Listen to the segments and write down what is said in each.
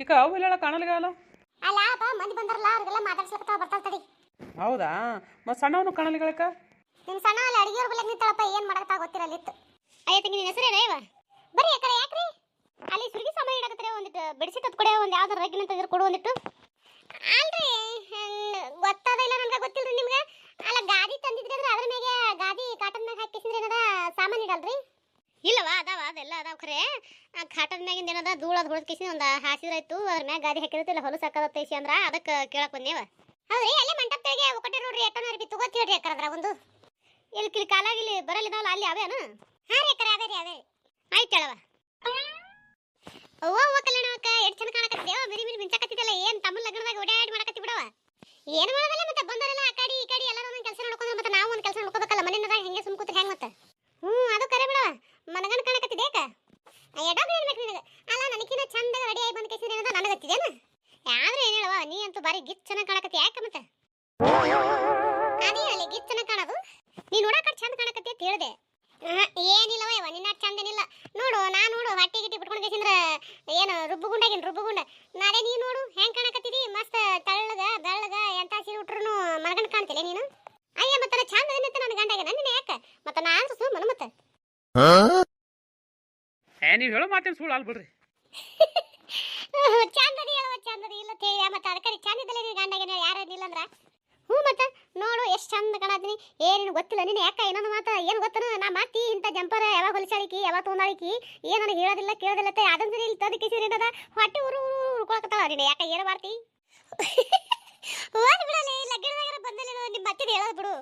ಈಗ ಅವು ಇಲ್ಲ ಕಾಣಲ್ಗಾಲ ಅಲ್ಲ? ಬಾ ಮಂದಿ ಬಂದಾರಲ್ಲ ಅವ್ರಿಗೆಲ್ಲ ಮಾತಾಡ್ಸ್ಲಕ್ಕ ಬರ್ತಾಳ ತಡಿ. ಹೌದಾ? ಮತ್ತೆ ಸಣ್ಣವನು ಕಾಣಲ್ಗಳಕ್ಕ ನಿಮ್ಮ ಸಣ್ಣ ಅಲ್ಲಿ ಅಡಿಗೆಯವ್ರ ಬಲ್ಲ ನಿಂತಳಪ್ಪ ಏನ್ ಮಾಡಕತ್ತಾ ಗೊತ್ತಿರಲ್ಲ ಇತ್ತು ಅಯ್ಯ ತಂಗಿ ನಿನ್ನ ಹೆಸರೇನ ಇವ? ಬರ್ರಿ ಯಾಕರೆ ಯಾಕ್ರಿ? ಅಲ್ಲಿ ಸುರ್ಗಿ ಸಾಮಾನು ಇಡಕತ್ರೆ ಒಂದಿಟ್ಟು ಬೆಡ್ಶೀಟ್ ಹತ್ ಕೊಡೆ ಒಂದು ಯಾವ್ದಾರ ರಗ್ಗಿನ ತೆಗೆದು ಕೊಡು ಒಂದಿಟ್ಟು. ಅಲ್ರಿ ಗೊತ್ತಾದ ಗೊತ್ತದ ಇಲ್ಲ ನನಗೆ ಗೊತ್ತಿಲ್ರಿ ನಿಮ್ಗೆ. ಅಲ್ಲ ಗಾದಿ ತಂದಿದ್ರಿ ಅಂದ್ರೆ ಅದ್ರ ಮೇಲೆ ಗಾದಿ ಕಾಟನ್ ಮ್ಯಾಗ ಹಾಕಿಸಿದ್ರೆ ಏನದ ಸಾಮಾನು ಇಡಲ್ರಿ? ಇಲ್ಲವಾ ಅದಾವ ಅದೆಲ್ಲ ಅದಾವ ಖರೆ. ಆ ಕಾಟನ್ ಮ್ಯಾಗಿಂದ ಏನದ ಧೂಳ ಅದು ಹೊಡೆದ ಕಿಸಿನ ಒಂದು ಹಾಸಿದ್ರಾಯ್ತು ಅದ್ರ ಮ್ಯಾಗ ಗಾದಿ ಹಾಕಿರತ್ತಿಲ್ಲ ಹೊಲಸು ಹಾಕದತ್ತೈಸಿ ಅಂದ್ರ ಅದಕ್ಕೆ ಕೇಳಕ್ ಬಂದೇವ. ಹೌದ್ರಿ ಅಲ್ಲೇ ಮಂಟಪದಾಗೆ ಒಕ್ಕಟ್ಟೆ ನೋಡ್ರಿ ಎಟ್ಟನ ಅರ್ಬಿ ತಗೋತಿ ಹೇಳ್ರಿ ಅಕ್ಕರದ್ರ ಒಂದು. ಇಲ್ಲಿ ಕಿಲ್ ಕಾಲಾಗಿ ಇಲ್ಲಿ ಬರಲಿದಾವಲ್ಲ ಅಲ್ಲಿ ಅವೇನು? ಹಾ ರೀ ಅಕ್ಕರ ಅದೇ ರೀ ಅದೇ ಆಯ್ತು ಹೇಳವ ಅವ್ವ ಅವ್ವ ಕಲ್ಯಾಣವಕ್ಕ ಎಷ್ಟು ಚಂದ ಕಾಣಕತ್ತಿದೇವ ಬಿರಿ ಬಿರಿ ಮಿಂಚಾಕತ್ತಿದ್ದಲ್ಲ ಏನು ತಮ್ಮ ಲಗ್ನದಾಗ ಓಡಾಡಿ ಮಾಡಕತ್ತಿ ಬಿಡವ ಏನು ಮಾಡೋದಲ್ಲ ಮತ್ತೆ ಬಂದರಲ್ಲ ಆ ಕಡೆ ಈ ಕಡೆ ಎಲ್ಲರೂ ಒಂದೊಂದು ಕೆಲಸ ನೋಡ್ಕೊಂಡ್ರೆ ಮತ್ತೆ ನಾವು ಒಂದು ಕೆಲಸ ನೋಡ್ಕೋಬೇಕಲ್ಲ ಮನೆಯಿಂದ ಹೆಂಗೆ ಸುಮ್ ಕೂತ್ರೆ ಹೆಂಗೆ ಮತ್ತೆ ಹ್ಞೂ ಅದು ಕರೆ ಬಿಡವ ಮನಗಂಡ ಕಾಣಕತ್ತಿದೇಕ ಎಡೋದು ಏನ್ಬೇಕು ನಿನಗೆ ಅಲ್ಲ ನನಗಿನ್ನ ಚಂದ ರೆಡಿ ಆಗಿ ಬಂದ ಕೇಸಿನ ಏನದ ನನಗೆ ಹತ್ತಿದೇನ ಯಾವ್ದು ಏನು ಹೇಳವ ನೀ ಅಂತೂ ಬಾರಿ ಗಿಚ್ಚನ ಕಾಣಕತ್ತಿ. ಯಾಕೆ ಮತ್ತೆ? ಅದೇ ಅಲ್ಲಿ ಗಿಚ್ಚನ ಕಾಣೋದು. ನೀ ನೋಡಕ ಚಂದ ಕಾಣಕತ್ತಿ ಅಂತ ಹೇಳ್ದೆ. ಏನಿಲ್ಲವ ಇವ ನಿನ್ನ ಚಂದನಿಲ್ಲ ನೋಡು ನಾ ನೋಡು ಹೊಟ್ಟೆ ಗಿಟ್ಟಿ ಬಿಟ್ಕೊಂಡು ಕೇಸಿಂದ್ರ ಏನು ರುಬ್ಬುಗುಂಡಾಗಿನ್ ರುಬ್ಬುಗುಂಡ? ನಾಳೆ ನೀ ನೋಡು ಹೆಂಗ್ ಕಾಣಕತ್ತಿದಿ? ಮಸ್ತ್ ತಳ್ಳಗ ಬೆಳ್ಳಗ ಎಂತ ಸೀರೆ ಉಟ್ರು ಮನಗಂಡ್ ಕಾಣ್ತಿಲ್ಲ ನೀನು? ಅಯ್ಯ ಮತ್ತ ಚಂದ ಏನಂತ ನನ್ನ ಗಂಡಾಗ. ನನ್ನ ಯಾಕ? ಮತ್ತ ನಾ ಅಂದ್ರ ಸುಮ್ಮನ ಮತ್ತ? ಏ ನೀವು ಹೇಳೋ ಮಾತೇನು ಸುಳ್ಳು ಅಲ್ ಬಿಡ್ರಿ. ಚಂದದಿ ಚಂದದಿ ಇಲ್ಲ ತೇಯ ಮತ್ತೆ ಅದಕ್ಕೆ ಚಂದ ಇದ್ದಲ್ಲ ನಿನ್ನ ಗಂಡಾಗ ಯಾರು ಇಲ್ಲ ಅಂದ್ರ? ಹ್ಞೂ ಮತ್ತೆ ನೋಡು, ಎಷ್ಟು ಚಂದ ಕಾಣತೀನಿ ಏನೇನು ಗೊತ್ತಿಲ್ಲ. ನೀನು ಯಾಕ ಏನೋ ಮಾತ, ಏನು ಗೊತ್ತನ? ನಾ ಮಾತಿ ಇಂಥ ಜಂಪರ ಯಾವಾಗ ಹೊಲಿಸಾಳಿಕಿ, ಯಾವಾಗ ತೊಗೊಂಡಾಳಿಕಿ ಏನು ನನಗೆ ಹೇಳೋದಿಲ್ಲ, ಕೇಳೋದಿಲ್ಲ ಸರಿ ಇಲ್ಲಿ ತಂದು ಕಿಸಿ ಅದ ಹೊಟ್ಟೆ ಉರು ಉರು ಉಳ್ಕೊಳಕತ್ತಾಳ ನೀನು ಯಾಕ ಏನು ಮಾಡ್ತಿ? ಓದ್ ಇಲ್ಲ ಗಿಡದಾಗ ಬಂದಲ್ಲಿ ನಿಮ್ಮ ಮತ್ತೆ ಹೇಳೋದು ಬಿಡು.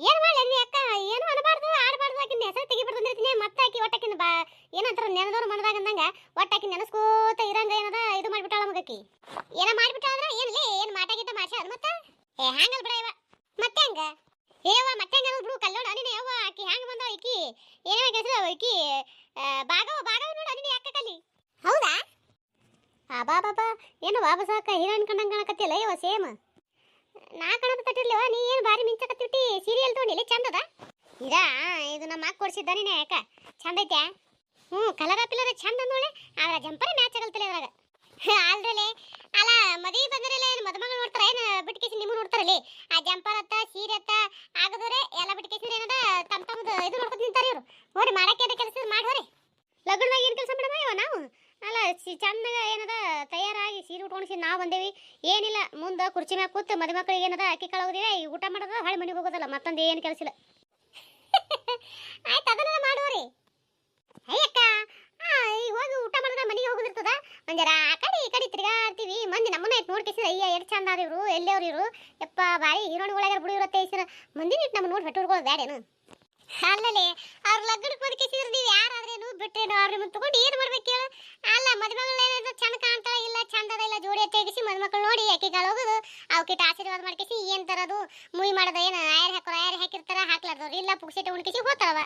ಏನು ಮಾಡಲಿ ನೀ ಅಕ್ಕ? ಏನು ಅನಬಾರ್ದು, ಆಡಬಾರ್ದು, ಆಕಿನ ಹೆಸರು ತೆಗಿಬಾರ್ದು ಬಂದಿರ್ತೀನಿ ಮತ್ತೆ ಆಕಿ ಒಟ್ಟಾಕಿನ ಬಾ ಏನಂತಾರ ನೆನದವ್ರು ಮನದಾಗ ಅಂದಂಗ ಒಟ್ಟಾಕಿ ನೆನಸ್ಕೋತ ಇರಂಗ ಏನದ, ಇದು ಮಾಡ್ಬಿಟ್ಟಾಳ ಮಗಕ್ಕಿ ಏನ ಮಾಡ್ಬಿಟ್ಟಾಳ ಅಂದ್ರೆ ಏನ್ಲೇ ಏನು ಮಾಟಾಗಿದ್ದ ಅದು ಮತ್ತ? ಏ, ಹ್ಯಾಂಗಲ್ ಬಿಡ ಇವ. ಮತ್ತೆ ಹಂಗ? ಏವ ಮತ್ತೆ ಹಂಗ ಬಿಡು, ಕಲ್ಲೋಡ ನೀನು ಯವ್ವ ಆಕಿ ಹ್ಯಾಂಗ ಬಂದ ಈಕಿ? ಏನೋ ಹೆಸರು ಈಕಿ? ಬಾಗವ ಬಾಗವ ನೋಡು ನೀನು ಯಾಕ ಕಲಿ ಹೌದಾ? ಆ, ಬಾ ಬಾಬಾ ಏನು ಬಾಬಾ ಸಾಕ ಹೀರೋಯಿನ್ ಕಂಡಂಗ ಕಾಣಕತ್ತಿಲ್ಲ ಇವ ಸೇಮ್. ನಾ ಕಾಣದ ತಟ್ಟಿರ್ಲಿವ ನೀ ಏನು ಭಾರಿ ಮಿಂಚಕತ್ತಿಟ್ಟಿ ಸೀರಿಯಲ್ ತೊಗೊಂಡಿಲ್ಲ ಚಂದದ? ಇದಾ ಇದು ನಮ್ಮ ಅಕ್ಕ ಕೊಡ್ಸಿದ್ದ ನೀನೆ ಯಾಕ ಚಂದ ಐತೆ? ಹ್ಞೂ ಕಲರ ಪಿಲ್ಲರ ಚಂದ ಅಂದೋಳೆ ಆದ್ರೆ ಜಂಪರ್ ಮ್ಯಾಚ್ ಆಗಲ್ತಲ್ಲ ಇದ್ರಾಗ. ಆಲ್ರಲ್ಲಿ ಅಲ್ಲ, ಮದುವೆ ಬಂದ್ರಲ್ಲ ಏನು ಮದುಮಗಳು ನೋಡ್ತಾರೆ? ಏನು ಬಿಟ್ಕೇಸಿ ನಿಮ್ಮ ನೋಡ್ತಾರಲ್ಲಿ? ಆ ಜಂಪರ್ ಅತ್ತ, ಸೀರೆ ಅತ್ತ ಆಗದವ್ರೆ ಎಲ್ಲ ಬಿಟ್ಕೇಸಿ ಏನದ? ತಮ್ಮ ತಮ್ಮದು ಇದು ನೋಡ್ಕೊಂಡು ನಿಂತಾರೆ ಇವರು. ನೋಡಿ ಮಾಡಕ್ಕೆ ಕೆಲಸ ಮಾಡಿ ಹೋರಿ. ಲಗ್ನದಾಗ ಏನು ಕೆಲಸ ಮಾಡಮ್ಮ ಇವ ನಾವು? ಅಲ್ಲ, ಸಿ ಚಂದಾಗ ಏನದ, ತಯಾರಾಗಿ ಸೀರೆ ಉಟ್ಕೊಂಡು ನಾವು ಬಂದೇವಿ. ಏನಿಲ್ಲ, ಮುಂದೆ ಕುರ್ಚಿ ಮ್ಯಾಗ ಕೂತು ಮದುಮಕ್ಳಿಗೆ ಏನದ, ಅಕ್ಕಿ ಕಳೋದಿವೆ ಈ ಊಟ ಮಾಡೋದು ಹಳೆ ಮನೆಗೆ ಹೋಗೋದಲ್ಲ, ಮತ್ತೊಂದು ಏನು ಕೆಲಸ ಇಲ್ಲ. ಆಯ್ತು, ಅದನ್ನ ಮಾಡುವರಿ ಅಯ್ಯಕ್ಕ ಈಗ ಹೋಗಿ ಊಟ ಮಾಡಿದ್ರೆ ಮನೆಗೆ ಹೋಗೋದಿರ್ತದ? ಒಂದರ ಆ ಕಡೆ ಈ ಕಡೆ ತಿರ್ಗಾಡ್ತೀವಿ. ಮಂದಿ ನಮ್ಮನ್ನ ಇಟ್ಟು ನೋಡ್ಕೇಸಿರ ಅಯ್ಯ, ಎಷ್ಟು ಚಂದ ಅದ ಇವರು, ಎಲ್ಲಿಯವ್ರು ಇವರು? ಯಪ್ಪ ಬಾರಿ ಹೀರೋಣಿಗಳಾಗ ಬಿಡು ಇರುತ್ತೆ ಮಂದಿನ ಮಂದಿ ಇಟ್ಟು ನಮ್ಮ ನೋಡಿ ಹೊಟ್ಟೆ ಹುಡ್ಕೊಳ್ಳೋದು ಬ್ಯಾಡೇನು? ಅಲ್ಲಲ್ಲಿ ಅವ್ರ ಲಗ್ನಕ್ಕೆ ಬದುಕಿಸಿದ್ರೆ ನೀವು ಯಾರಾದ್ರೇನು ಅವ್ರ ನಿಮ್ಮ ತಗೊಂಡು ಏನು ಮಾಡ್ಬೇಕು ಹೇಳು ಅಲ್ಲ, ಮದುಮಗಳು ಏನಾದ್ರು ಚಂದ ಕಾಣ್ತಾಳ ಇಲ್ಲ, ಚಂದದ ಇಲ್ಲ, ಜೋಡಿ ತೆಗಿಸಿ ಮದುಮಕ್ಕಳು ನೋಡಿ ಅಕ್ಕಿಗಳು ಹೋಗೋದು? ಅವಕ್ಕಿಟ್ಟು ಆಶೀರ್ವಾದ ಮಾಡ್ಕೇಸಿ ಏನು ತರೋದು? ಮುಯಿ ಮಾಡೋದು ಏನು? ಆಯರ್ ಹಾಕೋ ಆಯರ್ ಹಾಕಿರ್ತಾರ, ಹಾಕ್ಲಾರ್ದವ್ರು ಇಲ್ಲ ಪುಕ್ಸಿಟ್ಟು ಉಣ್ಕಿಸಿ ಹೋಗ್ತಾರವ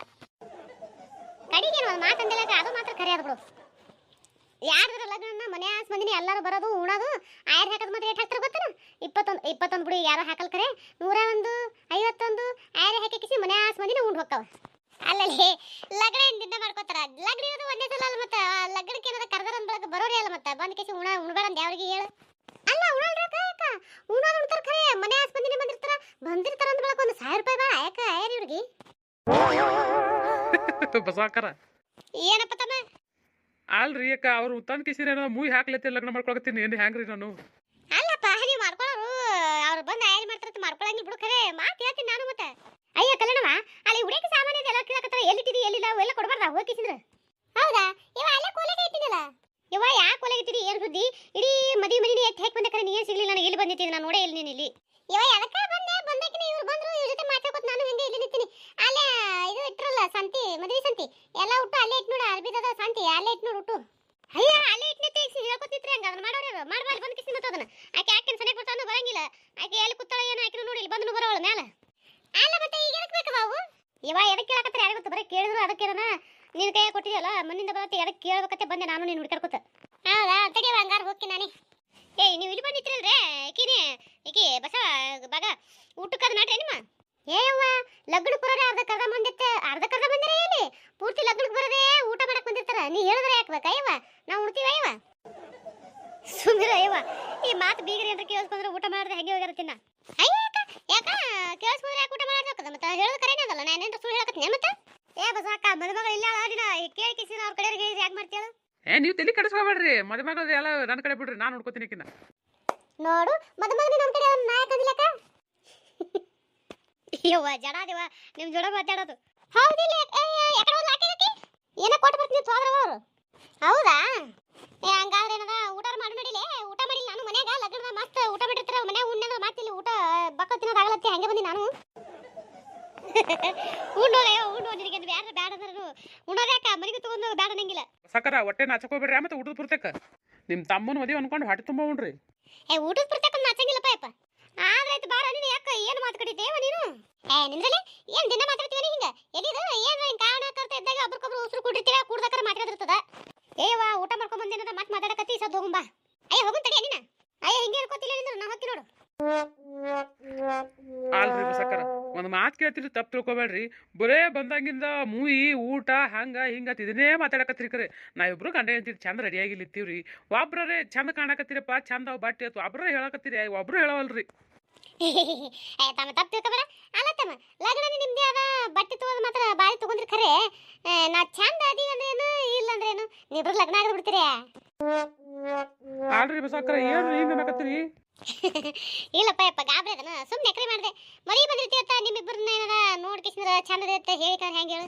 ಕಡಿಗೆ ಏನು ಮಾತಂದಿಲ್ಲ ಅದು ಮಾತ್ರ ಖರೆ ಬಿಡು. ಯಾರ್ದ್ರ ಲಗ್ನ ಮನೆ ಆಸ್ ಮಂದಿನಿ ಎಲ್ಲರೂ ಬರೋದು ಉಣೋದು ಆಯರ್ ಹಾಕೋದು ಮತ್ತೆ ಎಷ್ಟು ಹಾಕ್ತಾರೆ ಗೊತ್ತನ? ಇಪ್ಪತ್ತೊಂದು ಇಪ್ಪತ್ತೊಂದು ಬಿಡಿ ಯಾರೋ ಹಾಕಲ್ ಕರೆ. ನೂರ ಒಂದು ಐವತ್ತೊಂದು ಆಯರ್ ಹಾಕಿಸಿ ಮನೆ ಆಸ್ ಮಂದಿನ ಉಂಡು ಹೋಗ್ತಾವ ಅಲ್ಲಲ್ಲಿ ಲಗ್ನ ದಿನ ಮಾಡ್ಕೋತಾರ? ಲಗ್ನ ಇರೋದು ಒಂದೇ ಸಲ ಅಲ್ಲ ಮತ್ತೆ? ಲಗ್ನಕ್ಕೆ ಕರೆದ್ರ ಕರ್ದರ ಬಳಕ ಬರೋರಿ ಅಲ್ಲ ಮತ್ತೆ? ಬಂದ್ ಕೇಸಿ ಉಣ ಉಣಬೇಡ ಅಂತ ಯಾವ್ರಿಗೆ ಹೇಳು. ಅಲ್ಲ ಉಣಲ್ರಕ್ಕ ಯಾಕ ಉಣೋದು ಉಣ್ತಾರ ಖರೆ ಮನೆ ಆಸ್ ಬಂದಿನಿ ಬಂದಿರ್ತಾರ ಬಂದಿರ್ತಾರ ಅಂದ ಬಳಕ ಒಂದು ಸಾವಿರ ರೂಪಾಯಿ ಬೇಡ. ಯಾಕ ಆಯರ್ ಇವ್ರಿಗೆ? ಏನಪ್ಪ ತಮ್ಮ? ಅಲ್ರಿ ಅಕ್ಕ ಅವ್ರು ತಂದ್ ಕಿಸಿರ ಏನೋ ಮೂವಿ ಹಾಕ್ಲತ್ತಿ ಲಗ್ನ ಮಾಡ್ಕೊಳಕತ್ತೀನಿ. ಏನು ಹ್ಯಾಂಗ್ರಿ ನಾನು? ಅಲ್ಲಪ್ಪ ನೀವು ಮಾಡ್ಕೊಳ್ಳೋರು ಅವ್ರು ಬಂದು ಆಯ್ದು ಮಾಡ್ತಾರ ಮಾಡ್ಕೊಳಂಗಿ ಬಿಡು ಖರೆ. ಮಾತು ಹೇಳ್ತೀನಿ ನಾನು ಮತ್ತೆ. ಅಯ್ಯ ಕಲ್ಯಾಣವ ಅಲ್ಲಿ ಹುಡುಗಿ ಸಾಮಾನು ಎಲ್ಲ ಕೇಳಕತ್ತಾರ. ಎಲ್ಲಿಟ್ಟಿದಿ ಎಲ್ಲಿಲ್ಲ ಎಲ್ಲ ಕೊಡಬಾರ್ದ? ಹೋಗಿಸಿದ್ರ ಹೌದಾ? ಇವ ಅಲ್ಲೇ ಕೋಲೆಗೆ ಇಟ್ಟಿನಲ್ಲ ಇವ ಯಾ ಕೋಲೆಗೆ ಇಟ್ಟಿದಿ? ಏನು ಸುದ್ದಿ? ಇಡೀ ಮದಿ ಮನಿ ಎತ್ತಿ ಹೇಗೆ ಬಂದ ನೀ ನೀರು ಸಿಗ್ಲಿಲ್ಲ? ನಾನು ಇಲ್ಲಿ ಬಂದಿದ್ದೀನಿ? ನಾನು ನೋಡೇ ಇಲ್ಲಿ ನೀನು ಇಲ್ಲಿ. ಇವ ಎದಕ್ಕ ಬಂದೆ ಬಂದಕಿನ ಇವ್ರು ಬಂದ್ರು ಇವ್ರ ಜೊತೆ ಮಾತಾಡ್ಕೊತ ನಾನು ಹಂಗೆ ಇಲ್ಲಿ ನಿಂತೀನಿ ಅಲ್ಲೇ ಇದು ಇಟ್ರಲ್ಲ ಸಂತಿ ಮದುವೆ ಸಂತಿ ಎಲ್ಲ ಉಟ್ಟು ಅಲ್ಲೇ ಇಟ್ಟು ನೋಡು ಅರ್ಬಿದದ ಸಂತಿ ಅಲ್ಲೇ ಇಟ್ಟು ನೋಡು ಉಟ್ಟು ಅಯ್ಯ ಅಲ್ಲೇ ಇಟ್ಟು ತೆಗಿಸಿ ಹೇಳ್ಕೊತಿದ್ರಿ ಹಂಗ ಅದನ್ನ ಮಾಡೋರು ಮಾಡ್ಬಾರ್ದು ಬಂದು ಕಿಸಿ ಮತ್ತೆ ಅದನ್ನ ಆಕೆ ಆಕಿನ ಸನೆ ಬರ್ತಾನು ಬರಂಗಿಲ್ಲ ಆಕೆ ಎಲ್ಲಿ ಕೂತಾಳ ಏನು ಆಕಿನ ನೋಡಿ ಬರೋಳು ಮ್ಯಾಲ. ಅಲ್ಲ ಮತ್ತೆ ಈಗ ಎದಕ್ಕೆ ಬೇಕು ಬಾವು ಇವ ಎದಕ್ಕೆ ಕೇಳಕತ್ತಾರೆ? ಯಾರಿಗೆ ಗೊತ್ತು? ಬರೀ ಕೇಳಿದ್ರು ಅದಕ್ಕೆ ನಿನ್ನ ಕೈಯಾಗ ಕೊಟ್ಟಿದ್ಯಲ್ಲ ಮಣ್ಣಿಂದ ಬರತ್ತೆ ಎದಕ್ಕೆ ಕೇಳ್ಬೇಕತ್ತೆ ಬಂದೆ ನಾನು ನೀನು ಹುಡ್ಕಾಡ್ಕೊತ ಹೌದಾ? ತಡಿ ಹಂಗಾರ ಹೋಗ್ತೀನಿ ನಾನೇ. ಏಯ್ ನೀವು ಇಲ್ಲಿ ಬಂದಿತ್ತಿರಲ್ರೇ ಈಕಿನೇ ಈಕಿ ಬಸ ಬಾಗ ಊಟಕ್ಕದ ನಾಟ್ರಿ ನಿಮ್ಮ ಏಯವ್ವ ಲಗ್ನಕ್ಕೆ ಬರೋರೆ ಅರ್ಧ ಕರ್ದ ಬಂದಿತ್ತೆ ಅರ್ಧ ಕರ್ದ ಬಂದಿರೇ ಇಲ್ಲಿ ಪೂರ್ತಿ ಲಗ್ನಕ್ಕೆ ಬರೋದೇ ಊಟ ಮಾಡಕ್ ಬಂದಿರ್ತಾರ. ನೀ ಹೇಳಿದ್ರೆ ಯಾಕೆ ಅಯ್ಯವ ನಾವು ಉಣ್ತೀವ ಅಯ್ಯವ ಸುಮ್ಮನೆ ಅಯ್ಯವ ಈ ಮಾತು ಬೀಗರಿ ಏನ್ರ ಕೇಳಿಸ್ಕೊಂಡ್ರೆ ಊಟ ಮಾಡಿದ್ರೆ ಹೆಂಗೆ ಹೋಗಿರ ತಿನ್ನ. ಅಯ್ಯ ಕೇಳಿಸ್ಕೊಂಡ್ರೆ ಯಾಕೆ ಊಟ ಮಾಡೋದಕ್ಕದ ಮತ್ತೆ ಹೇಳೋದು ಕರೆನೇ ಅದಲ್ಲ. ನಾನು ಏನ್ರ ಸುಳ್ಳು ಹೇಳಕತ್ತೀನಿ ಮತ್ತೆ? ಏ ಬಸಾಕ ಮದುಮಗಳು ಇಲ್ಲ ಕೇಳಿ ಕಿಸಿನ ಅವ್ರ ಕಡೆ ಹೇಳಿ ಯಾಕೆ ಮಾಡ್ತೀಯ ಏ ನೀವು ತಲೆ ಕೆಡಿಸ್ಕೋಬೇಡ್ರಿ. ಮದುಮಗಳದ ಎಲ್ಲ ನನ್ನ ಕಡೆ ಬಿಡ್ರಿ. ನಾನು ನೋಡ್ಕೋತೀನಿ ನೋಡು ಮದುಮಗನಿ ನಮ್ಮ ಕಡೆ ಅವ್ನ ನಾಯಕ ಅಂದಿಲ್ಲಕ ಯವ್ವ ಜಡ ದೇವ ನಿಮ್ಮ ಜೋಡ ಮಾತಾಡೋದು. ಹೌದಿಲ್ಲ ಯಾಕಡೆ? ಏನೋ ಕೊಟ್ಟು ಬರ್ತೀನಿ ಅವರು. ಹೌದಾ? ತಿನ್ನೋದಾಗಲತ್ತಿ ಹಂಗೆ ಬಂದಿ ನಾನು. ಉಣ್ಣೋದೇ ಉಣ್ಣೋ ನಿನಗೆ ಬ್ಯಾಡ ಬ್ಯಾಡ ಅಂದ್ರೂ ಉಣ್ಣೋದ್ಯಾಕ ಮನೆಗೆ ತಗೊಂಡು ಬ್ಯಾಡ ಅನ್ನಂಗಿಲ್ಲ ಸಕರ ಹೊಟ್ಟೆ ನಾಚಕೋಬೇಡ್ರಿ ಮತ್ತೆ ಊಟದ ಪುರ್ತಕ. ನಿಮ್ಮ ತಮ್ಮನ ಮದುವೆ ಅನ್ಕೊಂಡು ಹೊಟ್ಟೆ ತುಂಬ ಉಣ್ರಿ ಏ ಊಟದ ನಾಚಂಗಿಲ್ಲಪ್ಪ ಯಪ್ಪ. ಆದ್ರಾಯ್ತು ಬಾರ ನೀನು ಯಾಕ? ಏನು ಮಾತಾಡಿದ್ದೇವ ನೀನು? ಏ ಏನ್ ದಿನ ಮಾತಾಡ್ತೀವಿ ಹಿಂಗ? ಎಲ್ಲಿದು? ಏನ್ ಹಿಂಗ ಕಾರಣ ಕರ್ತ ಇದ್ದಾಗ ಒಬ್ರಿಗೊಬ್ರು ಉಸಿರು ಕುಡಿರ್ತೀವ ಕುಡ್ದಕರ ಮಾತಾಡಿರ್ತದ. ಏವ ಊಟ ಮಾಡ್ಕೊಂಡ್ ಬಂದೇನದ? ಮತ್ತೆ ಮಾತಾಡಕತ್ತಿ ಸದ್ ಹೋಗುಂಬಾ ಅಯ್ಯ ಹೋಗುನ್ ತಡಿ ನೀನ. ಅಯ್ಯ ಹಿಂಗೆ ಇರ್ಕೋತಿಲ್ಲ ನಿಂದ್ರು. ನಾ ಹೋಗ್ತೀನಿ ನೋಡು. ಮಾತು ಕೇಳ್ತೀರಿ ತಪ್ಪು ತಿಳ್ಕೊಬೇಡ್ರಿ. ಬರೇ ಬಂದಾಗಿಂದ ಮೂವಿ ಊಟ ಹಂಗೆ ಹಿಂಗ ಇದನ್ನೇ ಮಾತಾಡಕತ್ತೀರಿ ಕರೆ. ನಾ ಇಬ್ರು ಗಂಡ ಹೇಳ್ತೀರಿ ಚಂದ ರೆಡಿಯಾಗಿ ನಿಂತೀವ್ರಿ. ಒಬ್ರೇ ಚಂದ ಕಾಣಕತ್ತೀರಪ್ಪ ಚಂದ ಅವ್ ಬಟ್ಟೆ ಅಥವಾ ಒಬ್ರೇ ಹೇಳಕತ್ತೀರಿ ಒಬ್ರು ಹೇಳವಲ್ರಿ. ತಮ್ಮ ತಪ್ಪು ತಿಳ್ಕೊಬೇಡ. ಅಲ್ಲ ತಮ್ಮ ಲಗ್ನ ನಿಮ್ದೇ ಅದ ಬಟ್ಟೆ ತಗೋದ್ ಮಾತ್ರ ಬಾರಿ ತಗೊಂಡ್ರಿ ಖರೆ ನಾ ಚಂದ ಅದೀವಿ ಅಂದ್ರೆ ಏನು ಇಲ್ಲ ಅಂದ್ರೆ ಏನು ನೀವಿಬ್ರು ಲಗ್ನ ಆಗದ್ ಬಿಡ್ತೀರಿ ಏನ್ರಿ ಹಿಂಗ ಅನ್ನಕತ್ತೀರಿ? ಇಲ್ಲಪ್ಪ, ಯಪ್ಪ, ಗಾಬರಿ ಅದನ ಸುಮ್ಮನೆ ಎಕ್ರೆ ಮಾಡಿದೆ. ಮರಿ ಬಂದಿರ್ತೀವತ್ತ ನಿಮ್ಮಿಬ್ಬರನ್ನ ಏನಾರ ನೋಡ್ಕಿಸಿದ್ರ ಚಂದ ಇರುತ್ತೆ ಹೇಳಿ ಹೆಂಗೆ ಹೇಳು.